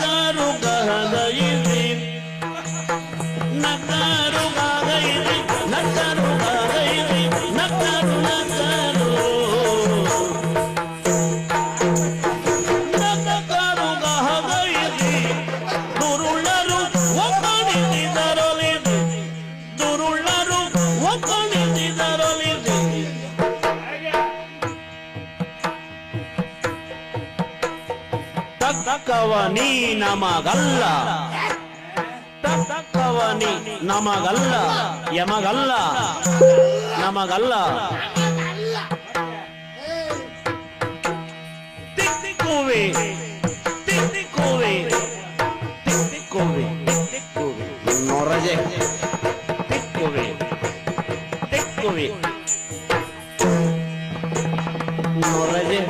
நக்காருங்காக இன்றி நக்காருங்காக இன்றி ತಕ್ಕವನಿ ನಮಗಲ್ಲ ತಕ್ಕವನಿ ನಮಗಲ್ಲ ಯಮಗಲ್ಲ ನಮಗಲ್ಲ ತಿಕ್ತಿಕ್ಕುವೆ ತಿಕ್ತಿಕ್ಕುವೆ ತಿಕ್ತಿಕ್ಕುವೆ ತಿಕ್ತಿಕ್ಕುವೆ ನೊರಜೆ ತಿಕ್ಕುವೆ ತಿಕ್ಕುವೆ ನೊರಜೆ